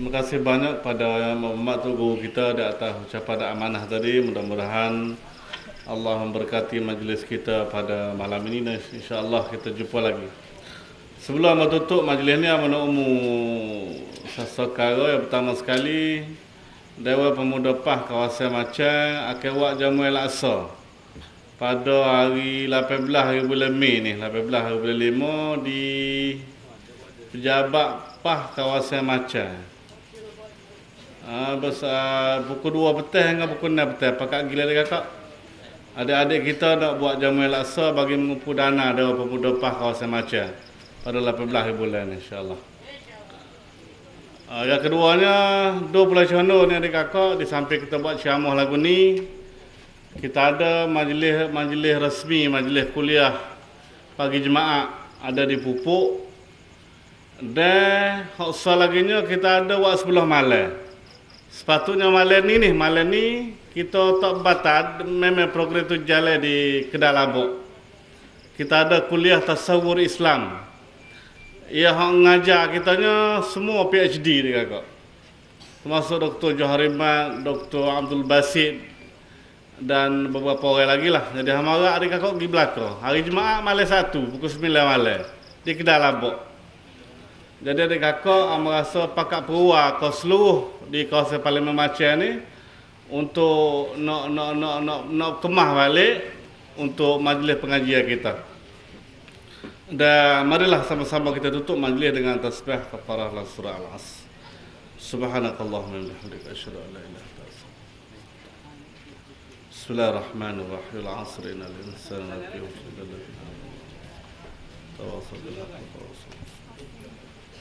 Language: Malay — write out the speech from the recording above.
Terima kasih banyak pada Muhammad tu guru kita di atas ucapan amanah tadi. Mudah-mudahan Allah memberkati majlis kita pada malam ini dan insya-Allah kita jumpa lagi. Sebelum kita tutup majlis ni amanah umum sesekara yang pertama sekali Dewa Pemuda Pah kawasan Macan akan buat jamu al-Aqsa pada hari 18 hari bulan Mei ni 18 hari bulan 5 di Pejabat Pah kawasan Macan. Ah, besar pukul 2 petang hingga pukul 6 petang. Pakat gila dia kakak. Adik-adik kita nak buat jamu al-Aqsa bagi mengumpul dana Dewan Pemuda Pah kawasan Macan pada 18 hari bulan insya-Allah. Uh, yang keduanya, dua bulan Cihano ni adik kakak, di samping kita buat syamah lagu ni, kita ada majlis majlis resmi, majlis kuliah pagi jemaah ada di Pupuk. Dan hak lagi kita ada buat sebelah malam. Sepatutnya malam ni ni, malam ni kita tak batal memang program tu jalan di Kedai Labuk. Kita ada kuliah tasawur Islam. Ia hak ngajar kitanya semua PhD dia kakak. Termasuk Dr. Johariman, Dr. Abdul Basit dan beberapa orang lagi lah. Jadi hamara adik kakak pergi belakang. Hari Jumaat malam satu, pukul 9 malam. Di Kedai Labuk. Jadi adik kakak merasa pakat perua ke seluruh di kawasan Parlimen Macan ni untuk nak nak nak nak nak kemah balik untuk majlis pengajian kita. Dan marilah sama-sama kita tutup majlis dengan tasbih kafarah surah Al-As. Subhanakallahumma bihamdika asyhadu an la ilaha illa anta Bismillahirrahmanirrahim. Al-'asr innal insana bil haqqi wa